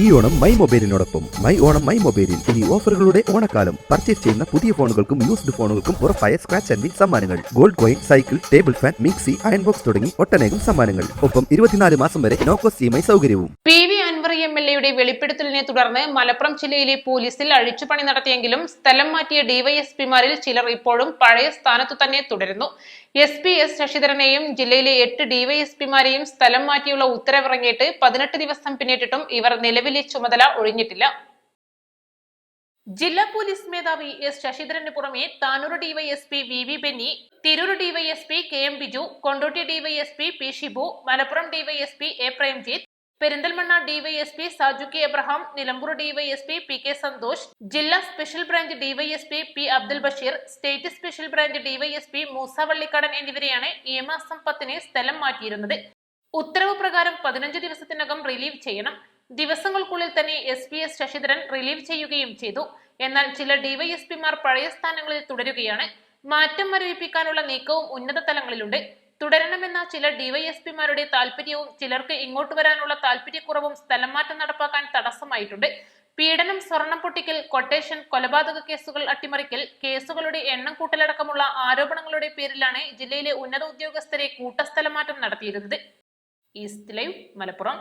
ഈ ഓണം മൈ മൊബൈലിനോടൊപ്പം my Onam my മൊബൈലിൽ ഇനി ഓഫറുകളുടെ ഓണക്കാലം. പർച്ചേസ് ചെയ്യുന്ന പുതിയ ഫോണുകൾക്കും യൂസ്ഡ് ഫോണുകൾക്കും ഉറപ്പായ സ്ക്രാച്ച് ആൻഡ് സമ്മാനങ്ങൾ. Gold coin cycle table fan mixie iron box തുടങ്ങി ഒട്ടനേകം സമ്മാനങ്ങൾ. ഒപ്പം ഇരുപത്തിനാല് മാസം വരെ നോ കോസ്റ്റ് ഇ സൗകര്യവും. അൻവർ എം എൽ എയുടെ വെളിപ്പെടുത്തലിനെ തുടർന്ന് മലപ്പുറം ജില്ലയിലെ പോലീസിൽ അഴിച്ചുപണി നടത്തിയെങ്കിലും സ്ഥലം മാറ്റിയ ഡിവൈഎസ്പിമാരിൽ ചിലർ ഇപ്പോഴും പഴയ സ്ഥാനത്തു തന്നെ തുടരുന്നു. എസ് പി എസ് ശശിധരനെയും ജില്ലയിലെ എട്ട് ഡിവൈഎസ്പിമാരെയും സ്ഥലം മാറ്റിയുള്ള ഉത്തരവിറങ്ങിയിട്ട് പതിനെട്ട് ദിവസം പിന്നിട്ടിട്ടും ഇവർ നിലവിലെ ചുമതല ഒഴിഞ്ഞിട്ടില്ല. ജില്ലാ പോലീസ് മേധാവി എസ് ശശിധരന് പുറമെ Tanur DYSP V V Benny Tirur DYSP K M Biju Kondotty DYSP P Shibu Malappuram DYSP A Premjith Perinthalmanna DYSP Saju K Abraham Nilambur DYSP P K Santhosh ജില്ലാ special branch DYSP P Abdul Basheer state special branch DYSP Moosa Vallikkadan എന്നിവരെയാണ് ഈ മാസം പത്തിന് സ്ഥലം മാറ്റിയിരുന്നത്. ഉത്തരവ് പ്രകാരം പതിനഞ്ച് ദിവസത്തിനകം റിലീവ് ചെയ്യണം. ദിവസങ്ങൾക്കുള്ളിൽ തന്നെ S P S Sasidharan relieve ചെയ്യുകയും ചെയ്തു. എന്നാൽ ചില ഡിവൈഎസ്പിമാർ പഴയ സ്ഥാനങ്ങളിൽ തുടരുകയാണ്. മാറ്റം മരവിപ്പിക്കാനുള്ള നീക്കവും ഉന്നത തലങ്ങളിലുണ്ട്. തുടരണമെന്ന ചില ഡിവൈഎസ്പിമാരുടെ താല്പര്യവും ചിലർക്ക് ഇങ്ങോട്ട് വരാനുള്ള താല്പര്യക്കുറവും സ്ഥലം മാറ്റം നടപ്പാക്കാൻ തടസ്സമായിട്ടുണ്ട്. പീഡനം സ്വർണം പൊട്ടിക്കൽ കൊട്ടേഷൻ കൊലപാതക കേസുകൾ അട്ടിമറിക്കൽ കേസുകളുടെ എണ്ണം കൂട്ടലടക്കമുള്ള ആരോപണങ്ങളുടെ പേരിലാണ് ജില്ലയിലെ ഉന്നത ഉദ്യോഗസ്ഥരെ കൂട്ടസ്ഥലമാറ്റം നടത്തിയിരുന്നത്. East live Malappuram.